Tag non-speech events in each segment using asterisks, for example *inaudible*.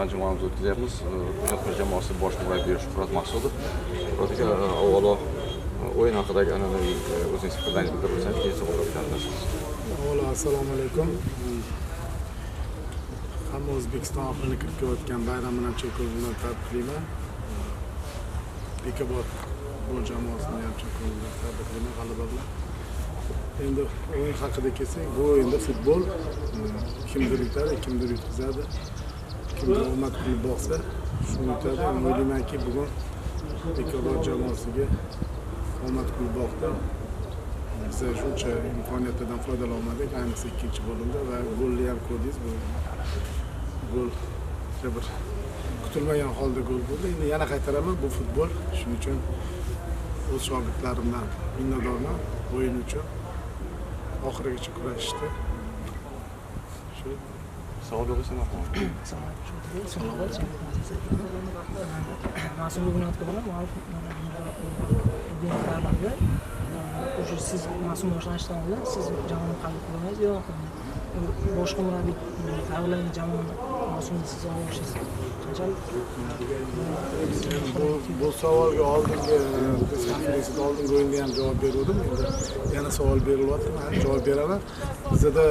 o'tkazyapmiz bunyodkor jamoasi bosh murabbiyi shuhrat maqsudov shuhrat aka avvalo o'yin haqidagi an'anaviy o'zingiz fikrlaringizni bildirib o'tsangiz keyin savollar beramiz avvalo assalomu alaykum hamma o'zbekiston aholini kirib kelayotgan bayram bilan chin ko'ngildan tabriklayman bekobod futbol jamoasini ham chin ko'ngildan tabriklayman g'alaba bilan endi o'yin haqida kelsak bu o'yinda futbol kimdir yutadi kimdir yutqazadi kulib boqsa shuni yutadi Men o'ylaymanki bugun bekobod jamoasiga omad kulib boqdi biz shuncha imkoniyatlardan foydalanmadik ayniqsa ikkinchi bo'limda va golni ham ko'rdingiz bu. Gol bir kutilmagan holda gol bo'ldi endi yana qaytaraman bu futbol. Shuning uchun o'z shogirdlarimdan minnatdorman o'yin uchun oxirigacha kurashishdi shu mas'ullik bunyodkor bilan ma'ruf binolarga o'sha siz boshlanishdan oldin siz jamoani qabul qilmaysiz yo boshqa murabbiy tayyorlangan jamoani mas'ulini siz olib borishsiz ham javob bergandim endi yana savol berilyapti man javob beraman bizada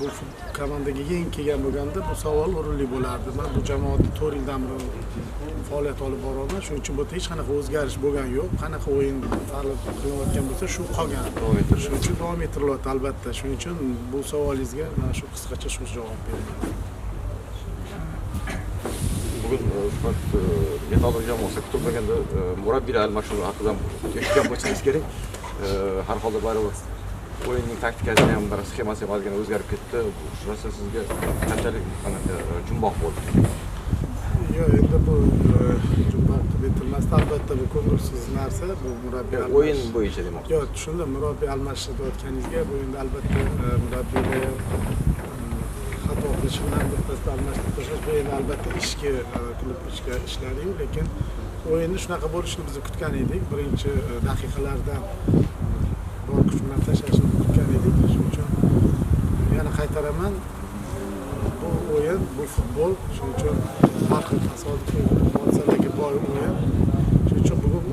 bu fu- komandaga yangi kelgan bo'lganda bu savol o'rinli bo'lardi man bu jamoada to'rt yildan beri faoliyat olib boryapman shuning uchun bu yerda hech qanaqa o'zgarish bo'lgani yo'q qanaqa o'yin qilinayotgan bo'lsa shu qolgan shuning uchun davom ettirilyapti albatta shuning uchun bu savolingizga mana shu qisqacha shu javob beraman bugun e, shuhrat e, metallurg jamoasi kutilmaganda e, murabbiylar almashinuvi haqida eshitgan bo'lsangiz kerak E, har holda baribir o'yinning taktikasi ham bir sxemasi ham ozgina o'zgarib ketdi shu narsa sizga qanchalik e, jumboq bo'ldi yo'q endi bu e, jumboq deb aytilmasdan albatta bu ko'ngilsiz narsa bu murabbiy o'yin bo'yicha demoqchi yo'q tushundim murabbiy almashtirayotganingizga bu endi albatta e, murabbiyga e, xato qilish bilan birpasda almashtirib tashlash bu endi albatta ishki e, klub ichki ishlariyu lekin o'yinni shunaqa bo'lishini biz kutgan edik birinchi e, daqiqalardan bor kuch bilan tashlashini kutgan edik shuning uchun yana bu o'yin bu futbol shuning uchun har xil tasodifiy hodisalarga boy o'yin shuning uchun bugun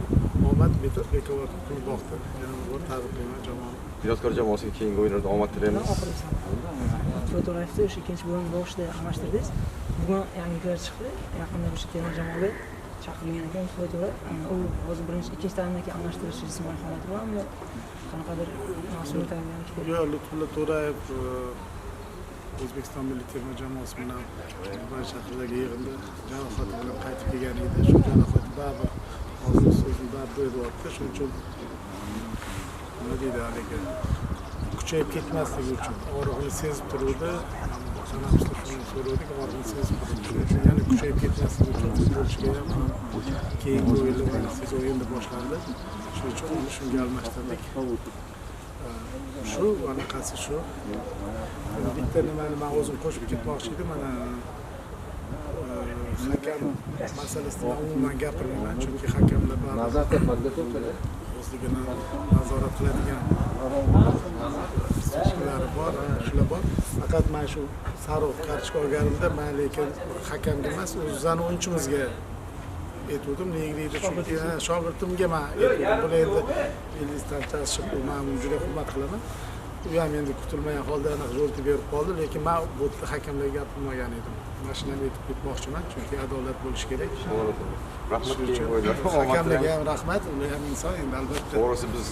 omad bekobod qilib boqdi yana bor tabriklayman jamoani bunyodkor jamoasiga keyingi o'yinlarda omad tilaymiz Fotoğrafda o'sha ikkinchi bo'lim boshida almashtirdingiz bugun yangiliklar chiqdi yaqinda o'sha terma jamoaga chaqirilgan ekan Foto'ra u hozir birinchi ikkinchi taymdan keyin almashtirish jismoniy holati bilanmi qanaqadir mas'uliyat yo'q lutfulla to'rayev o'zbekiston milliy terma jamoasi bilan dubay shahridagi yig'inda jarohati bilan qaytib kelgan edi shu jarohati baribir hozir so'zni baribir beryapti shuning uchun nima deydi haligi kuchayib ketmasligi uchun og'rig'ini sezib turuvdi sanamizda shuni so'radik og'rig'ini sezib turuvdi shuning uchun yana kuchayib ketmasligi uchun futbolchiga ham keyingi o'yinlar mana siz o'yinni boshlandi shuning uchun uni shunga almashtirdik shu anaqasi shu Yana bitta nimani man o'zim qo'shib ketmoqchi edim mana e, hakam masalasida man umuman gapirmayman chunki hakamlar baribir o'zligini nazorat qiladigan shlari bor shular bor. Faqat mana shu sarov kartochka olganimda man lekin hakamga emas o'zani o'yinchimizga aytgandim negligida chunki shogirdimga man aytgandim buni endi ellikdan tashlab man uni juda hurmat qilaman. U ham endi kutilmagan holda anaqa jo'rtib berib qoldi lekin man bu yerda hakamlarga gapirmagan edim. Mana shuni ham aytib ketmoqchiman chunki adolat bo'lishi kerak. *laughs* Hakamlarga ham rahmat ular ham inson endi albatta. To'g'risi biz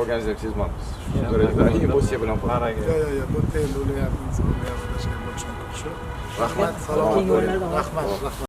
olganingizni ham sezmabmiz shu darajada emotsiya bilan yo'q yo'q yo'q bu yerda endi ular ham inson ular ham adashgan bo'lishi mumkin shu rahmat salomat bo'ling rahmat rahmat